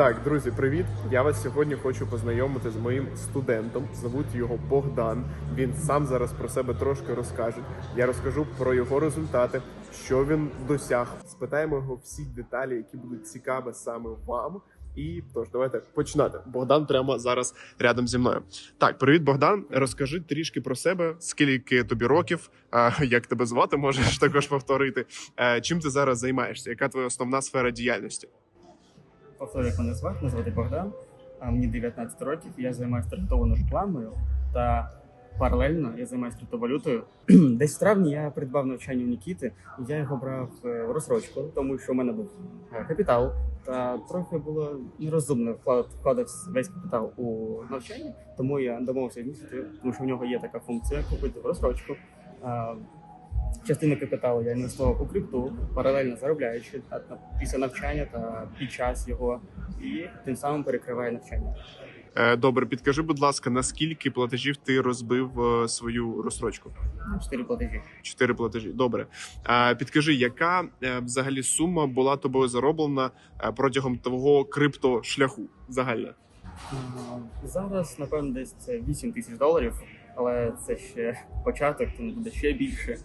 Так, друзі, привіт! Я вас сьогодні хочу познайомити з моїм студентом. Зовуть його Богдан. Він сам зараз про себе трошки розкаже. Я розкажу про його результати, що він досяг. Спитаємо його всі деталі, які будуть цікаві саме вам. І тож, давайте починати. Богдан прямо зараз рядом зі мною. Так, привіт, Богдан. Розкажи трішки про себе, скільки тобі років, як тебе звати, можеш також повторити. Е, Чим ти зараз займаєшся? Яка твоя основна сфера діяльності? Повторюю, як мене звати, мене звати Богдан, а мені 19 років, я займаюся таргетованою рекламою та паралельно я займаюся криптовалютою. Десь в травні я придбав навчання у Нікіти, і я його брав е, в розсрочку, тому що в мене був е, капітал, та трохи було нерозумно вклад- вкладати весь капітал у навчання, тому я домовився з тому що в нього є така функція купити в розсрочку. Частину капіталу я інвестував у крипту, паралельно заробляючи на- після навчання та під час його, і тим самим перекриває навчання. Е, Добре, підкажи, будь ласка, наскільки платежів ти розбив е, свою розстрочку? Чотири платежі. Чотири платежі. Добре. Е, Підкажи, яка взагалі сума була тобою зароблена протягом твого криптошляху загальна? Зараз, напевно, десь це 8 тисяч доларів, але це ще початок, тому буде ще більше.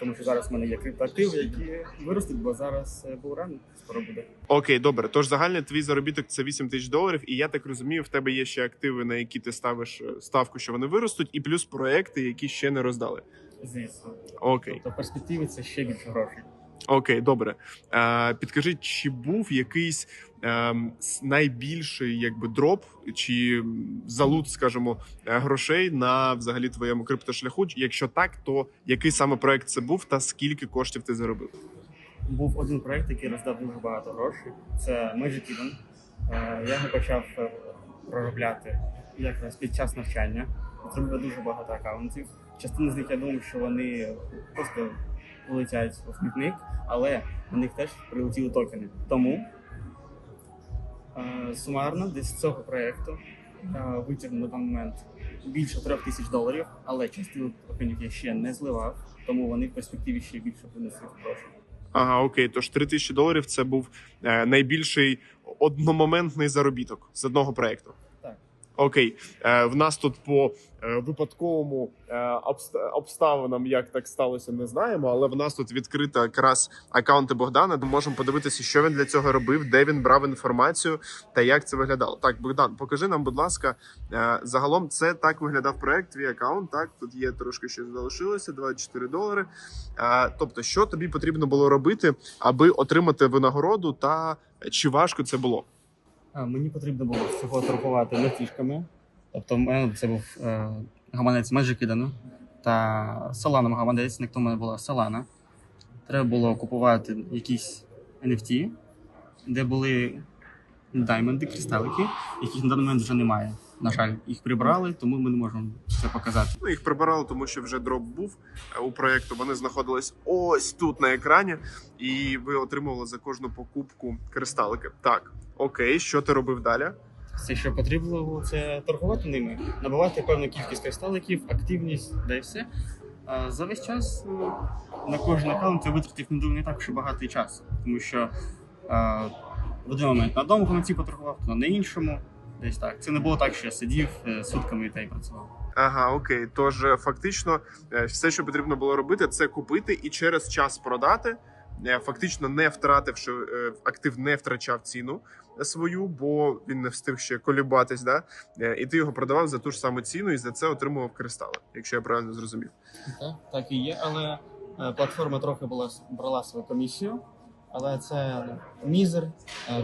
Тому що зараз в мене є криптоактиви, які виростуть, бо зараз е, був рано, скоро буде. Окей, добре. Тож загальний твій заробіток це 8 тисяч доларів, і я так розумію, в тебе є ще активи, на які ти ставиш е, ставку, що вони виростуть, і плюс проекти, які ще не роздали. Звісно. Окей. Тобто в перспективі це ще більше грошей. Окей, добре. Е, підкажи, чи був якийсь с- найбільший якби дроп чи залут, скажімо, е, грошей на взагалі твоєму криптошляху? Якщо так, то який саме проект це був та скільки коштів ти заробив? був один проект, який роздав дуже багато грошей. Це Magic Eden. Е, Я його почав е, проробляти якраз під час навчання. Зробив дуже багато акаунтів. Частина з них я думав, що вони просто полетять у смітник, але на них теж прилетіли токени. Тому е, сумарно десь з цього проекту е, витягнув на даний момент більше трьох тисяч доларів, але частину токенів я ще не зливав, тому вони в перспективі ще більше принесуть грошей. Ага, окей, тож 3 тисячі доларів це був е, найбільший одномоментний заробіток з одного проекту. Окей, е, в нас тут по е, випадковому е, обста- обставинам, як так сталося, не знаємо. Але в нас тут відкрита якраз аккаунти Богдана. Ми можемо подивитися, що він для цього робив, де він брав інформацію та як це виглядало. Так, Богдан, покажи нам, будь ласка, е, загалом це так виглядав проект. Твій аккаунт. Так, тут є трошки ще залишилося 24 долари. Е, Тобто, що тобі потрібно було робити, аби отримати винагороду, та чи важко це було? Мені потрібно було всього торгувати летішками. Тобто, в мене це був е, гаманець Magic Eden та Solana гаманець, на тому мене була Solana. Треба було купувати якісь NFT, де були даймонди, кристалики, яких на даний момент вже немає. На жаль, їх прибрали, тому ми не можемо це показати. Ну, їх прибирали, тому що вже дроп був е, у проєкту. Вони знаходились ось тут на екрані, і ви отримували за кожну покупку кристалики. Так, окей, що ти робив далі? Все, що потрібно було, це торгувати ними, набивати певну кількість кристаликів, активність, да і все. А за весь час ну, на кожен аккаунт я витратив не думаю, не так вже багатий час, тому що а, в один момент на одному гаманці поторгував, то на іншому. Десь так. Це не було так, що я сидів е, сутками та й працював. Ага, окей. Тож е, фактично, е, все, що потрібно було робити, це купити і через час продати. Е, Фактично не втративши е, актив, не втрачав ціну свою, бо він не встиг ще колібатись. Да? Е, І ти його продавав за ту ж саму ціну, і за це отримував кристали, якщо я правильно зрозумів. Так, так і є, але платформа трохи була брала свою комісію, але це мізер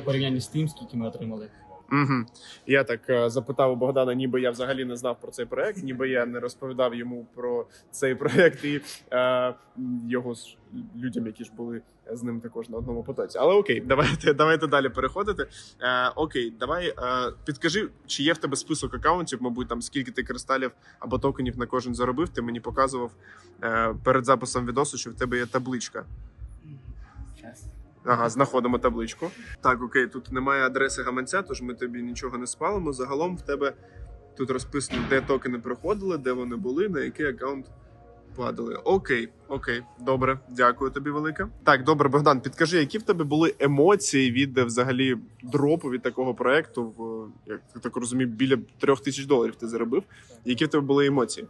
порівняння з тим, скільки ми отримали. Угу. Я так е, запитав у Богдана, ніби я взагалі не знав про цей проект, ніби я не розповідав йому про цей проект і е, його людям, які ж були з ним також на одному потоці. Але окей, давайте, давайте далі переходити. Е, окей, давай е, підкажи, чи є в тебе список акаунтів, мабуть, там скільки ти кристалів або токенів на кожен заробив. Ти мені показував е, перед записом відосу, що в тебе є табличка. Ага, знаходимо табличку. Так, окей, тут немає адреси гаманця, тож ми тобі нічого не спалимо. Загалом в тебе тут розписано, де токени проходили, де вони були, на який аккаунт падали. Окей, окей, добре, дякую тобі велике. Так, добре, Богдан, підкажи, які в тебе були емоції від е, взагалі дропу від такого проекту? В як я так розумію, біля трьох тисяч доларів ти заробив. Які в тебе були емоції?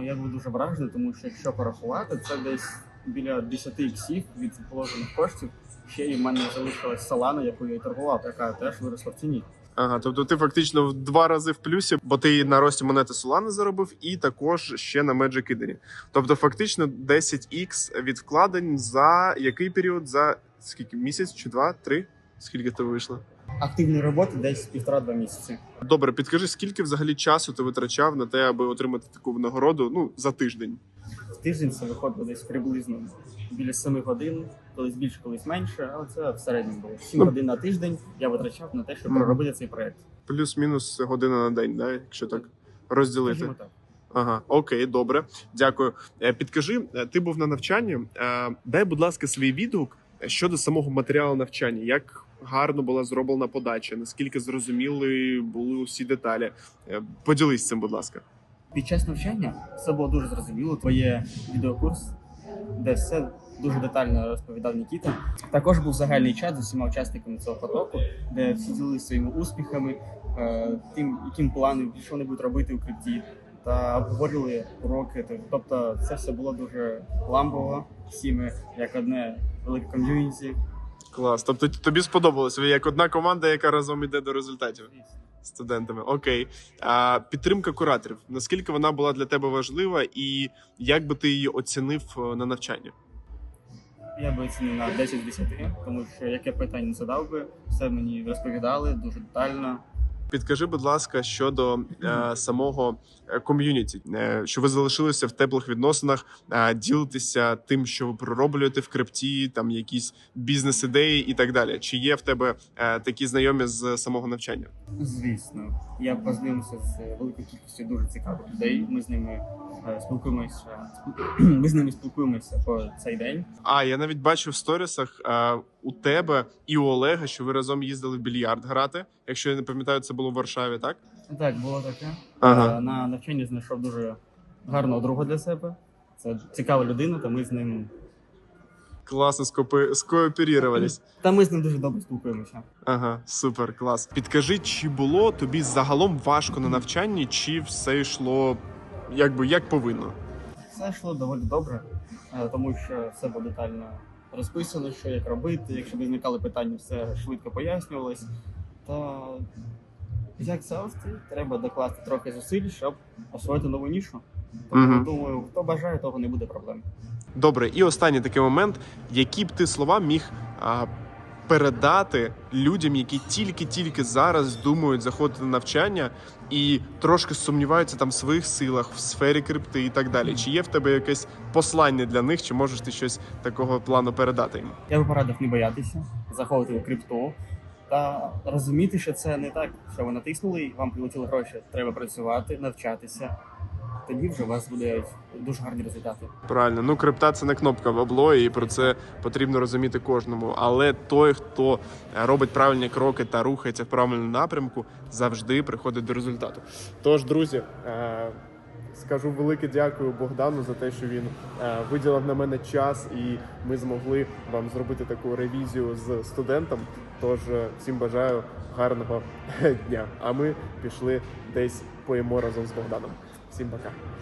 Е, Я був дуже вражений, тому що якщо порахувати, це десь біля 10 іксів від положених коштів. Ще й в мене залишилась салана, яку я й торгував, яка теж виросла в ціні. Ага, тобто ти фактично в два рази в плюсі, бо ти на рості монети Solana заробив, і також ще на Magic Eden. Тобто, фактично 10x від вкладень за який період? За скільки місяць чи два, три? Скільки тебе вийшло? Активної роботи десь півтора-два місяці. Добре, підкажи, скільки взагалі часу ти витрачав на те, аби отримати таку нагороду ну за тиждень? Тиждень це виходило десь приблизно біля 7 годин, колись більше, колись менше, але це в середньому було. 7 Ну. годин на тиждень я витрачав на те, щоб проробити цей проект. Плюс-мінус година на день, да? якщо так розділити. Скажімо так. Ага, окей, добре, дякую. Е, Підкажи, е, ти був на навчанні. е, Дай, будь ласка, свій відгук щодо самого матеріалу навчання. Як гарно була зроблена подача, наскільки зрозуміли були усі деталі. Поділись цим, будь ласка. Під час навчання все було дуже зрозуміло. Твоє відеокурс, де все дуже детально розповідав Нікіта. Також був загальний чат з усіма учасниками цього потоку, де всі ділилися своїми успіхами, е, тим, яким плани, що вони будуть робити у крипті, та обговорювали уроки. Тобто, це все було дуже лампово. Всі ми як одне велике ком'юніті. Клас. Тобто тобі сподобалось ви як одна команда, яка разом іде до результатів студентами. Окей. А підтримка кураторів. Наскільки вона була для тебе важлива, і як би ти її оцінив е, на навчанні? Я би оцінив на 10 з 10, тому що яке питання не задав би, все мені розповідали дуже детально. Підкажи, будь ласка, щодо е, самого е, ком'юніті, е, що ви залишилися в теплих відносинах, е, ділитеся тим, що ви пророблюєте в крипті, там якісь бізнес-ідеї і так далі. Чи є в тебе е, такі знайомі з самого навчання? Звісно, я познайомився з великою кількістю дуже цікавих людей. Ми з ними е, спілкуємося. Ми з ними спілкуємося по цей день. А я навіть бачив в сторісах е, у тебе і у Олега, що ви разом їздили в більярд грати. Якщо я не пам'ятаю, це було в Варшаві, так? Так, було таке. Ага. Е, На навчанні знайшов дуже гарного друга для себе. Це цікава людина, та ми з ним. Класно скопи... скооперірувались. Та ми з ним дуже добре спілкуємося. Ага, супер, клас. Підкажи, чи було тобі загалом важко на навчанні, чи все йшло якби як повинно? Все йшло доволі добре, е, тому що все було детально розписано, що як робити. Якщо виникали питання, все швидко пояснювалось. Та як завжди, треба докласти трохи зусиль, щоб освоїти нову нішу. Тому Мгм. думаю, хто бажає, того не буде проблем. Добре, і останній такий момент, які б ти слова міг а, передати людям, які тільки-тільки зараз думають заходити на навчання і трошки сумніваються там в своїх силах в сфері крипти і так далі. Чи є в тебе якесь послання для них, чи можеш ти щось такого плану передати їм? Я би порадив не боятися, заходити в крипту та розуміти, що це не так, що ви натиснули вам прилетіли гроші. Треба працювати, навчатися. Тоді вже у вас будуть дуже гарні результати. Правильно, ну крипта це не кнопка в обло, і про це потрібно розуміти кожному. Але той, хто е, робить правильні кроки та рухається в правильному напрямку, завжди приходить до результату. Тож, друзі, е, скажу велике дякую Богдану за те, що він е, виділив на мене час, і ми змогли вам зробити таку ревізію з студентом. Тож всім бажаю гарного дня. А ми пішли десь поїмо разом з Богданом. Всім пока.